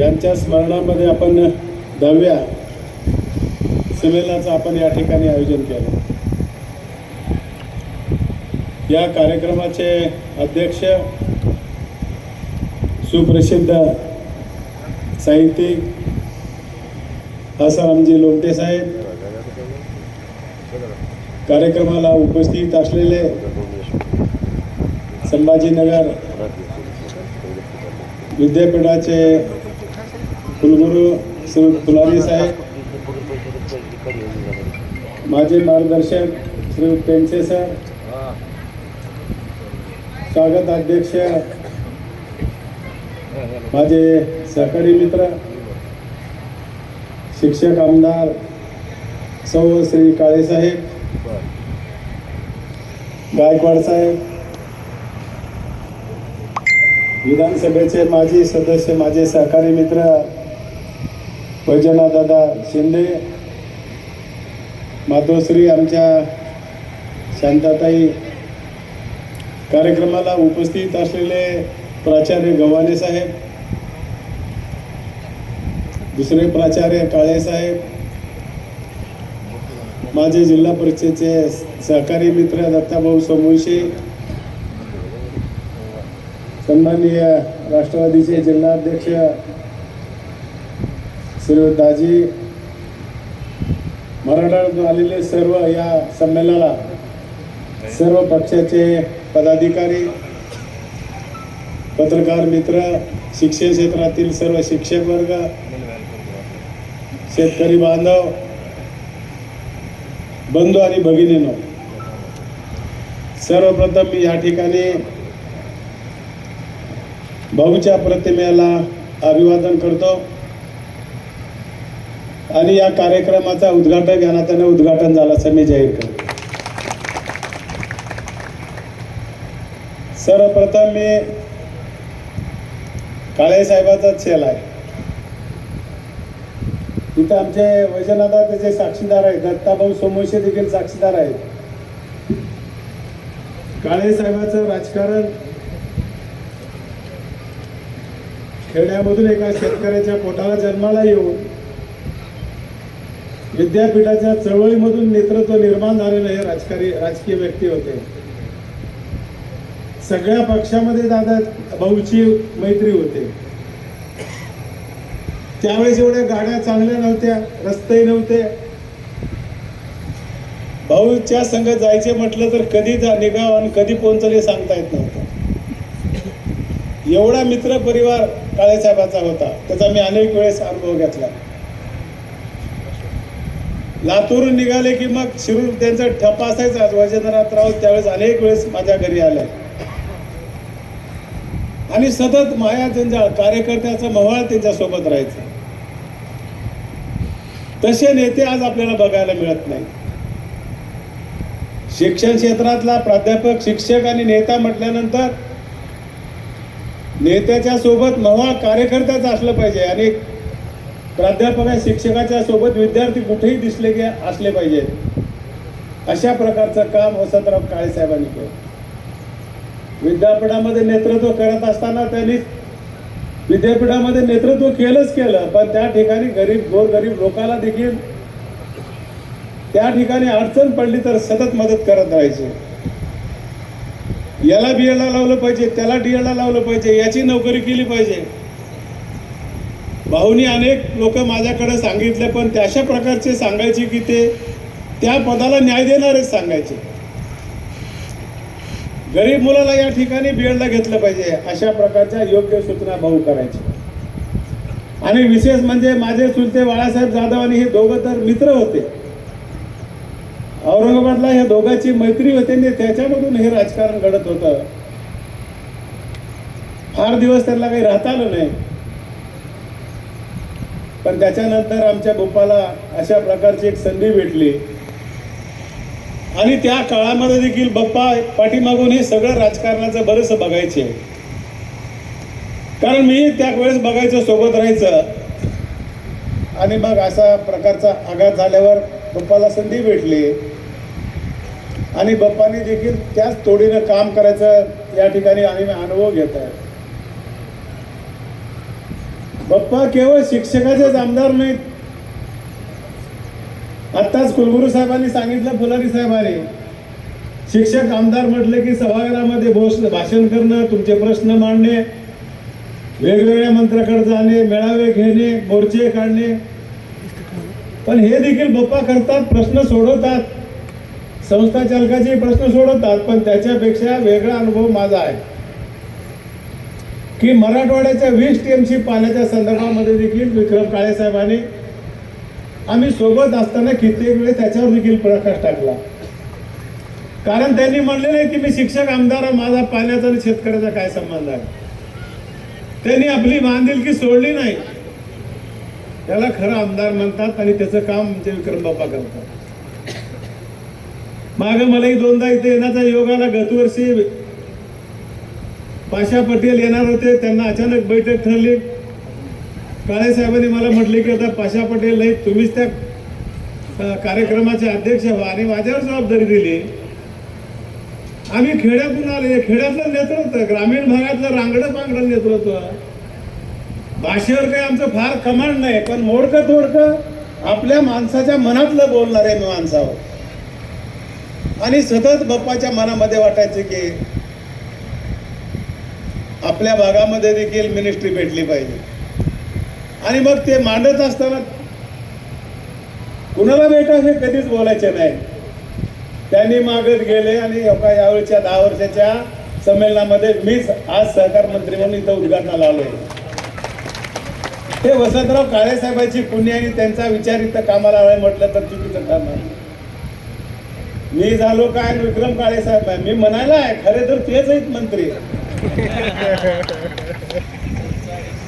यांच्या स्मरणामध्ये आपण दहाव्या संमेलनाचं आपण या ठिकाणी आयोजन केलं. या कार्यक्रमाचे अध्यक्ष सुप्रसिद्ध साहित्यिक आसारामजी लोमटे साहेब. कार्यक्रमाला उपस्थित असलेले संभाजीनगर विद्यापीठाचे कुलगुरू श्री तुलारी साहेब माझे मार्गदर्शक श्री पेंचे सर स्वागत अध्यक्ष माझे सहकारी मित्र शिक्षक आमदार सौ श्री काळेसाहेब गायकवाड साहेब विधानसभेचे माजी सदस्य माझे सहकारी मित्र वैजनाथदादा शिंदे माधोश्री आमच्या शांताताई कार्यक्रमाला उपस्थित असलेले प्राचार्य गव्हाणे साहेब दुसरे प्राचार्य काळे साहेब माझे जिल्हा परिषदेचे सहकारी मित्र दत्ताभाऊ समोशी सन्माननीय राष्ट्रवादीचे जिल्हाध्यक्ष श्री दाजी मराठवाड्यातून आलेले सर्व या संमेलनाला सर्व पक्षाचे पदाधिकारी पत्रकार मित्र शिक्षण क्षेत्रातील सर्व शिक्षक वर्ग शेतकरी बांधव बंधू आणि भगिनीनो सर्वप्रथम मी या ठिकाणी भाऊच्या प्रतिमेला अभिवादन करतो. आणि या कार्यक्रमाचा उद्घाटक या नात्याने उद्घाटन झालं असं मी जाहीर करतो सर्वप्रथम मी काळे साहेबाचा छेल आहे. तिथं आमचे वैजनाथा त्याचे साक्षीदार आहेत दत्ताभाऊ सोमवंशी देखील साक्षीदार आहेत. काळे साहेबाचं राजकारण खेड्यामधून एका शेतकऱ्याच्या पोटाला जन्माला येऊन विद्यापीठाच्या चळवळीमधून नेतृत्व निर्माण झालेलं हे राजकारी राजकीय व्यक्ती होते. सगळ्या पक्षामध्ये दादा भाऊची मैत्री होते. त्यावेळेस एवढ्या गाड्या चांगल्या नव्हत्या रस्तेही नव्हते. भाऊच्या संघ जायचे म्हटलं तर कधी जा निघाव आणि कधी पोहोचले सांगता येत नव्हतं. एवढा मित्र परिवार काळेसाहेबाचा होता. त्याचा मी अनेक वेळेस अनुभव घेतला. लातूरून निघाले की मग शिरूर त्यांचा ठप्पा असायचा. वजेंद्रनाथ राऊत त्यावेळेस अनेक वेळेस माझ्या घरी आल्या आणि सतत माया त्यांच्या कार्यकर्त्याचं मवाळ त्यांच्यासोबत राहायचं. तसे नेते आज आपल्याला बघायला मिळत नाही शिक्षण क्षेत्रातला प्राध्यापक शिक्षक आणि नेता म्हटल्यानंतर नेत्याच्या सोबत मवाळ कार्यकर्त्याचं असलं पाहिजे. आणि प्राध्यापक शिक्षकाच्या सोबत विद्यार्थी कुठेही दिसले की असले पाहिजेत. अशा प्रकारचं काम वसंतराव काळे साहेबांनी केलं. विद्यापीठामध्ये नेतृत्व करत असताना त्यांनी विद्यापीठामध्ये नेतृत्व केलंच केलं पण त्या ठिकाणी गरीब गोरगरीब लोकांना देखील त्या ठिकाणी अडचण पडली तर सतत मदत करत राहायचे. याला बी लावलं पाहिजे त्याला डी लावलं पाहिजे याची नोकरी केली पाहिजे. भाऊनी अनेक लोक माझ्याकडे सांगितले पण त्याशा प्रकारचे सांगायचे की ते त्या पदाला न्याय देणारेच सांगायचे. गरीब मुलाला या ठिकाणी बीएडला घेतलं पाहिजे अशा प्रकारच्या योग्य सूचना भाऊ करायचे. आणि विशेष म्हणजे माझे चुलते बाळासाहेब जाधव आणि हे दोघं तर मित्र होते. औरंगाबादला ह्या दोघांची मैत्री होते आणि त्याच्यामधून हे राजकारण घडत होतं. फार दिवस त्यांना काही राहता आलं नाही. पण त्याच्यानंतर आमच्या गोपाला अशा प्रकारची एक संधी भेटली. आणि त्या काळामध्ये देखील बाप्पा पाठीमागून हे सगळं राजकारणाचं बरंच बघायचे. कारण मी त्या वेळेस बघायचं सोबत राहायचं. आणि मग असा प्रकारचा आघात झाल्यावर बाप्पाला संधी भेटली. आणि बाप्पाने देखील त्याच तोडीनं काम करायचं या ठिकाणी आणि मी अनुभव घेत आहे बाप्पा केवळ शिक्षकाचेच आमदार नाहीत. आत्ताच कुलगुरू साहेबांनी सांगितलं फुलारी साहेबांनी शिक्षक आमदार म्हटले की सभागृहामध्ये बोस भाषण करणं तुमचे प्रश्न मांडणे वेगवेगळ्या मंत्र्याकडे जाणे मेळावे घेणे मोर्चे काढणे. पण हे देखील बप्पा करतात प्रश्न सोडवतात. संस्था चालकाचे प्रश्न सोडवतात पण त्याच्यापेक्षा वेगळा अनुभव माझा आहे. की मराठवाड्याच्या वीस टी टीएमसी पाण्याच्या संदर्भामध्ये देखील विक्रम काळे साहेबांनी आम्ही सोबत असताना कित्येक वेळेस त्याच्यावर देखील प्रकाश टाकला. कारण त्यांनी म्हणलेलं आहे की मी शिक्षक आमदार आहे, माझा पाण्याचा आणि शेतकऱ्याचा काय संबंध आहे? त्यांनी आपली बांधिलकी सोडली नाही. त्याला खरं आमदार म्हणतात आणि त्याचं काम म्हणजे विक्रम बाप्पा करतात. माग मलाही दोनदा इथे येण्याचा योग आला. गतवर्षी पाशा पटेल येणार होते त्यांना अचानक बैठक ठरली. काळे साहेबांनी मला म्हटले की आता पाशा पटेल नाही तुम्हीच त्या कार्यक्रमाचे अध्यक्ष व्हा. आणि माझ्यावर जबाबदारी दिली. आम्ही खेड्यातून आले. खेड्यातलं नेतृत्व ग्रामीण भागातलं रांगडं पांगडं नेतृत्व. भाषेवर काही आमचं फार कमांड नाही पण मोडकं तोडकं आपल्या माणसाच्या मनातलं बोलणार आहे मी माणसावर आणि सतत बाप्पाच्या मनामध्ये वाटायचं की आपल्या भागामध्ये देखील मिनिस्ट्री भेटली पाहिजे. आणि मग ते मांडत असताना कुणाला भेटा हे कधीच बोलायचे नाही. त्यांनी मागत गेले आणि एका यावेळच्या दहा वर्षाच्या संमेलनामध्ये मीच आज सहकार मंत्री म्हणून इथं उद्घाटनाला आलोय. हे वसंतराव काळे साहेबांची पुण्य आणि त्यांचा विचार इथं कामाला आलाय म्हटलं तर चुकीचं ठरणार मी झालो काय विक्रम काळे साहेब आहे. मी म्हणायला आहे खरे तर तेच आहेत मंत्री.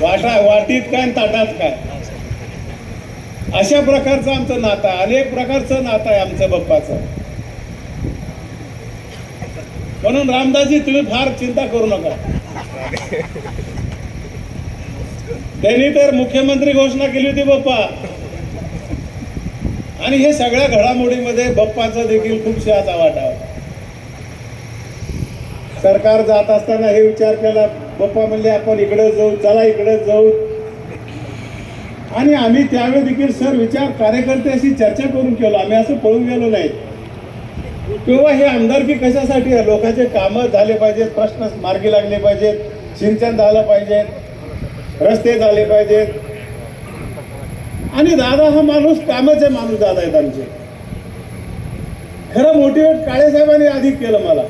वाटा वाटीत काय ताटात काय अशा प्रकारचं आमचं नातं आहे. अनेक प्रकारचं नातं आहे आमचं बाप्पाचं म्हणून रामदासजी तुम्ही फार चिंता करू नका त्यांनी तर मुख्यमंत्री घोषणा केली होती बाप्पा आणि हे सगळ्या घडामोडीमध्ये बाप्पाचा देखील खूप शहाचा वाटा होता. सरकार जात असताना हे विचार केला पप्पा म्हणले आपण इकडे जाऊ चला इकडे जाऊ. आणि आम्ही त्यावेळी देखील सर विचार कार्यकर्त्याशी चर्चा करून केलो. आम्ही असं पळून गेलो नाही. किंवा हे आमदारकी कशासाठी आहे? लोकांचे कामं झाले पाहिजेत प्रश्न मार्गी लागले पाहिजेत सिंचन झालं पाहिजेत रस्ते झाले पाहिजेत. आणि दादा हा माणूस कामाचे माणूस दादा आहेत आमचे. खरं मोटिवेट काळेसाहेबांनी आधी केलं मला.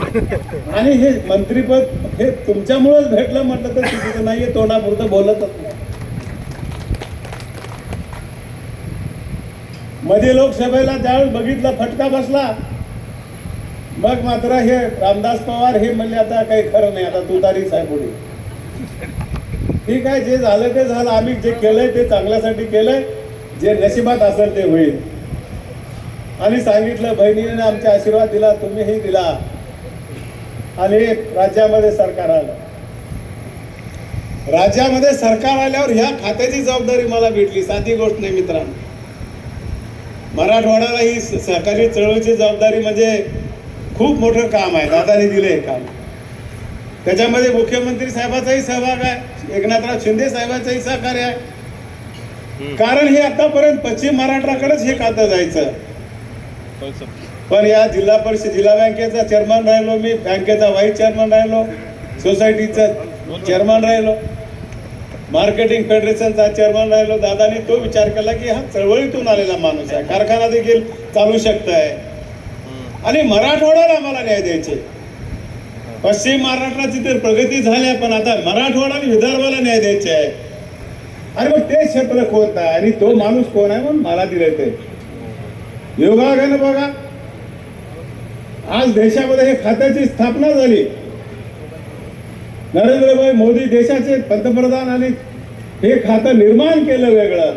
आणि हे मंत्रीपद हे तुमच्यामुळेच भेटलं म्हटलं तर चुकीचं नाहीये तोंडापुरतं बोलतच नाही. मध्ये लोकसभेला ज्यावेळेस बघितला फटका बसला मग मात्र हे रामदास पवार हे म्हणले आता काही खरं नाही आता तुतारी साहेब पुढे ठीक आहे जे झालं ते झालं आम्ही जे केलंय ते चांगल्यासाठी केलंय जे नशिबात असेल ते होईल. आणि सांगितलं बहिणीने आमचा आशीर्वाद दिला तुम्हीही दिला. आणि राज्यामध्ये सरकार आलं. राज्यामध्ये सरकार आल्यावर ह्या खात्याची जबाबदारी मला भेटली साधी गोष्ट नाही मित्रांनो. मराठवाड्याला ही सहकारी चळवळीची जबाबदारी म्हणजे खूप मोठं काम आहे दादाने दिले हे काम. त्याच्यामध्ये मुख्यमंत्री साहेबाचाही सहभाग आहे एकनाथराव शिंदे साहेबांचाही सहकार्य आहे. कारण हे आतापर्यंत पश्चिम महाराष्ट्राकडेच हे खातं जायचं. पण या जिल्हा परिषद जिल्हा बँकेचा चेअरमन राहिलो मी बँकेचा व्हाईस चेअरमन राहिलो सोसायटीचा चेअरमन राहिलो मार्केटिंग फेडरेशनचा चेअरमन राहिलो. दादानी तो विचार केला की हा चळवळीतून आलेला माणूस आहे. कारखाना देखील चालू शकत आहे आणि मराठवाड्याला आम्हाला न्याय द्यायचे. पश्चिम महाराष्ट्राची तर प्रगती झाली पण आता मराठवाडा आणि विदर्भाला न्याय द्यायचे आहे. अरे मग ते क्षेत्र कोणतं आहे? आणि तो माणूस कोण आहे म्हणून मला दिले ते. योगायोगानं बघा. आज देशामध्ये हे खात्याची स्थापना झाली. नरेंद्रभाई मोदी देशाचे पंतप्रधान आणि हे खातं निर्माण केलं वेगळं.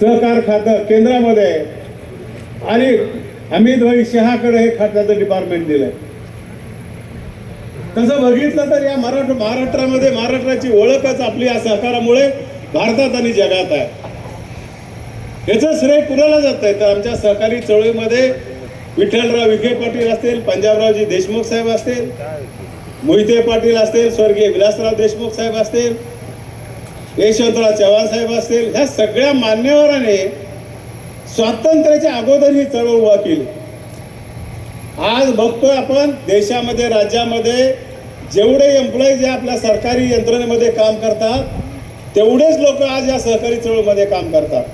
सहकार खातं केंद्रामध्ये. आणि आणि अमितभाई शहाकडे हे खात्याचं डिपार्टमेंट दिलंय. तसं बघितलं तर या मराठ महाराष्ट्रामध्ये महाराष्ट्राची ओळखच आपली या सहकारामुळे भारतात आणि जगात आहे. याचं श्रेय कुणाला जात? आहे तर आमच्या सहकारी चळवळीमध्ये विठ्ठलराव विखे पाटील असतील पंजाबरावजी देशमुख साहेब असतील मोहिते पाटील असतील स्वर्गीय विलासराव देशमुख साहेब असतील यशवंतराव चव्हाण साहेब असतील ह्या सगळ्या मान्यवरांनी स्वातंत्र्याच्या अगोदर ही चळवळ उभा केली. आज बघतोय आपण देशामध्ये राज्यामध्ये जेवढे एम्प्लॉईज जे आपल्या सरकारी यंत्रणेमध्ये काम करतात तेवढेच लोक आज या सहकारी चळवळीमध्ये काम करतात.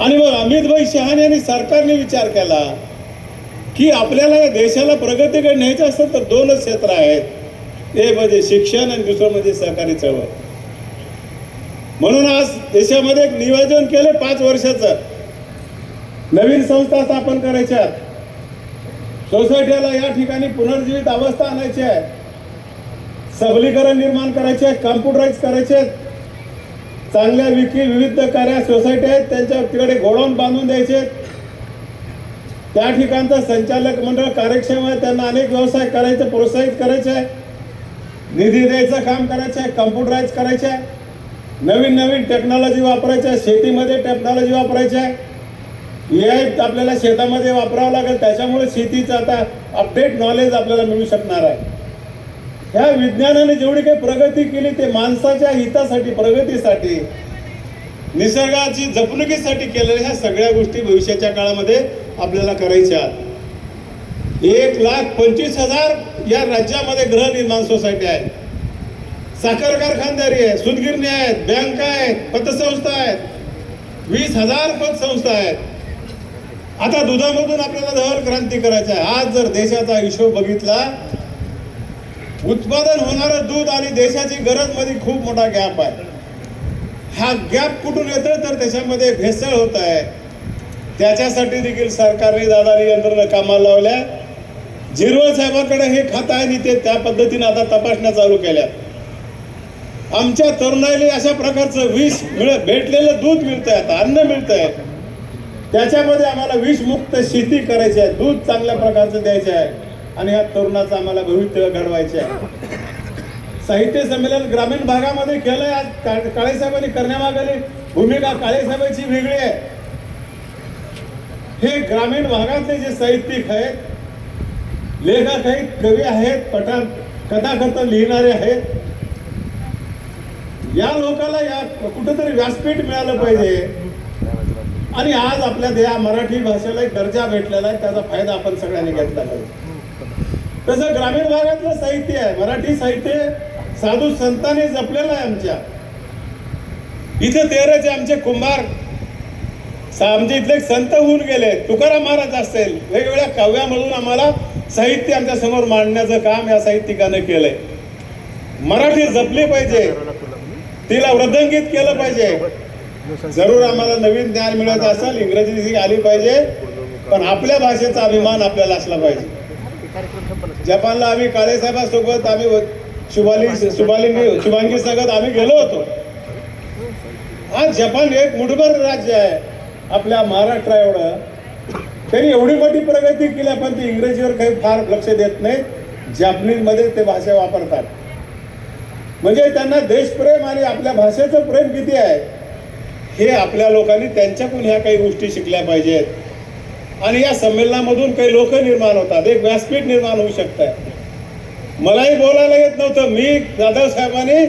आणि मग अमितभाई शहान यांनी सरकारने विचार केला की आपल्याला या देशाला प्रगतीकडे न्यायचं असेल तर दोनच क्षेत्र आहेत. ते म्हणजे शिक्षण आणि दुसरं म्हणजे सहकारी चळवळ. म्हणून आज देशामध्ये एक नियोजन केलं पाच वर्षाचं. नवीन संस्था स्थापन करायच्या. सोसायटीला या ठिकाणी पुनर्जीवित अवस्था आणायची आहे. सबलीकरण निर्माण करायचे आहे कम्प्युटराईज करायचे आहेत. चांगल्या विकी विविध कार्या सोसायटी आहेत त्यांच्या तिकडे गोडाऊन बांधून द्यायचे आहेत. त्या ठिकाणचं संचालक मंडळ कार्यक्षम आहे त्यांना अनेक व्यवसाय करायचं प्रोत्साहित करायचे आहे. निधी द्यायचं काम करायचं आहे कम्प्युटराईज करायचं आहे. नवीन नवीन टेक्नॉलॉजी वापरायच्या आहे शेतीमध्ये टेक्नॉलॉजी वापरायची आहे. ए आपल्याला शेतामध्ये वापरावं लागेल त्याच्यामुळे शेतीचं आता अपडेट नॉलेज आपल्याला मिळू शकणार आहे. ह्या विज्ञानाने जेवढी काही प्रगती केली ते माणसाच्या हितासाठी प्रगतीसाठी निसर्गाची जपणुकीसाठी केलेल्या ह्या सगळ्या गोष्टी भविष्याच्या काळामध्ये आपल्याला करायच्या एक लाख पंचवीस हजार या राज्यामध्ये गृहनिर्माण सोसायटी आहे साखर कारखानदारी आहे सूतगिरणी आहेत बँका आहेत पतसंस्था आहेत. वीस हजार पतसंस्था आहेत. आता दुधामधून आपल्याला धवल क्रांती करायची आहे. आज जर देशाचा हिशोब बघितला उत्पादन होणारं दूध आणि देशाची गरजमध्ये खूप मोठा गॅप आहे. हा गॅप कुठून येतो तर त्याच्यामध्ये भेसळ होत आहे. त्याच्यासाठी देखील सरकारने दादानी यंत्रणा कामाला लावल्या. झिरवळ साहेबांकडे हे खातं आहे आणि ते त्या पद्धतीने आता तपासण्या चालू केल्या. आमच्या तरुणाईला अशा प्रकारचं विष मिळ भेटलेलं दूध मिळतंय आता अन्न मिळतंय. त्याच्यामध्ये आम्हाला विषमुक्त शेती करायची आहे दूध चांगल्या प्रकारचं द्यायचं आहे. आणि ह्या तरुणाचं आम्हाला भविष्य घडवायचे आहे. साहित्य संमेलन ग्रामीण भागामध्ये केलंय आज का- काळेसाहेबांनी करण्यामागली. भूमिका काळेसाहेबांची वेगळी आहे. हे ग्रामीण भागातले जे साहित्यिक आहेत लेखक आहेत कवी आहेत पटा कथाकथन लिहिणारे आहेत या लोकांना या कुठेतरी व्यासपीठ मिळालं पाहिजे. आणि आज आपल्या या मराठी भाषेला एक दर्जा भेटलेला आहे त्याचा फायदा आपण सगळ्यांनी घेतला पाहिजे. तसं ग्रामीण भागातलं साहित्य आहे मराठी साहित्य साधू संतांनी जपलेलं आहे आमच्या. इथं तेराचे आमचे कुंभार. आमचे इथले संत होऊन गेले. तुकाराम महाराज असेल वेगवेगळ्या काव्यामधून आम्हाला साहित्य आमच्यासमोर मांडण्याचं काम या साहित्यिकानं केलंय. मराठी जपली पाहिजे. तिला वृद्धंगित केलं पाहिजे. जरूर आम्हाला नवीन ज्ञान मिळत असेल इंग्रजी आली पाहिजे पण आपल्या भाषेचा अभिमान आपल्याला असला पाहिजे. जपानला आम्ही काळेसाहेबासोबत आम्ही शुभाली शुभाली शुभांगी सगळं आम्ही गेलो होतो. हा जपान एक मुठभर राज्य आहे. आपल्या महाराष्ट्रा एवढं. त्यांनी एवढी मोठी प्रगती केली पण ते इंग्रजीवर काही फार लक्ष देत नाही जॅपनीजमध्ये ते भाषा वापरतात. म्हणजे त्यांना देशप्रेम आणि आपल्या भाषेचं प्रेम किती आहे? हे आपल्या लोकांनी त्यांच्याकडून ह्या काही गोष्टी शिकल्या पाहिजेत. आणि या संमेलनामधून काही लोक निर्माण होतात. एक व्यासपीठ निर्माण होऊ शकत. आहे मलाही बोलायला येत नव्हतं. मी जाधव साहेबांनी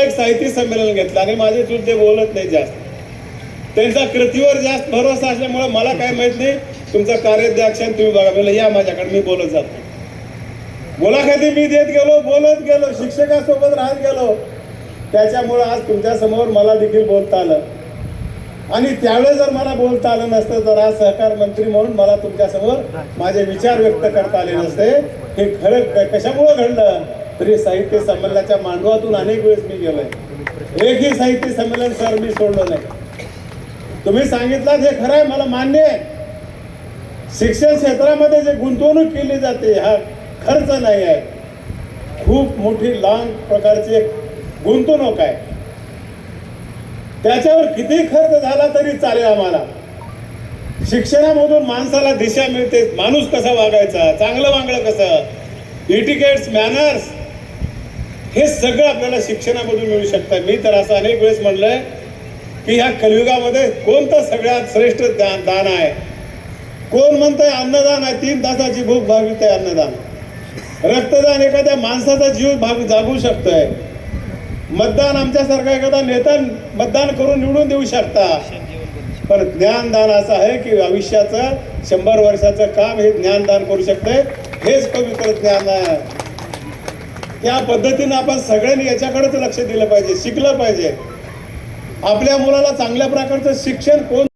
एक साहित्य संमेलन घेतलं आणि माझे चूल बोलत नाही जास्त. त्यांचा कृतीवर जास्त भरोसा असल्यामुळे मला काय माहीत नाही. तुमचं कार्याध्यक्ष तुम्ही बघा म्हणलं या माझ्याकडे मी बोलत जातो. मुलाखती मी देत गेलो बोलत गेलो शिक्षकासोबत राहत गेलो. त्याच्यामुळं आज तुमच्यासमोर मला देखील बोलता आलं. आणि त्यावेळेस जर मला बोलता आलं नसतं तर आज सहकार मंत्री म्हणून मला तुमच्यासमोर माझे विचार व्यक्त करता आले नसते. हे खरं कशामुळं घडलं? तरी साहित्य संमेलनाच्या मांडवातून अनेक वेळेस मी गेलोय. एकही साहित्य संमेलन सर मी सोडलं नाही. तुम्ही सांगितलं हे खरं आहे मला मान्य आहे. शिक्षण क्षेत्रामध्ये जे गुंतवणूक केली जाते हा खर्च नाही आहे. खूप मोठी लांब प्रकारची एक गुंतवणूक आहे. त्याच्यावर किती खर्च झाला तरी चालेल आम्हाला. शिक्षणामधून माणसाला दिशा मिळते माणूस कसा वागायचा चांगलं वागणं कसं? इटिकेट्स मॅनर्स हे सगळं आपल्याला शिक्षणामधून मिळू शकतं. मी तर असं अनेक वेळेस म्हणलंय की ह्या कलियुगामध्ये कोणतं सगळ्यात श्रेष्ठ दान दान आहे? कोण म्हणतंय अन्नदान आहे? तीन तासाची भूक भागवित आहे अन्नदान. रक्तदान एखाद्या माणसाचा जीव भाग जागू शकतोय. मतदान आमच्यासारखा एखादा नेता मतदान करून निवडून देऊ शकता. पण ज्ञानदान असं आहे की आयुष्याचं शंभर वर्षाचं काम हे ज्ञानदान करू शकतंय. हेच पवित्र ज्ञान आहे. त्या पद्धतीनं आपण सगळ्यांनी याच्याकडेच लक्ष दिलं पाहिजे शिकलं पाहिजे. आपल्या मुलाला चांगल्या प्रकारचं शिक्षण कोण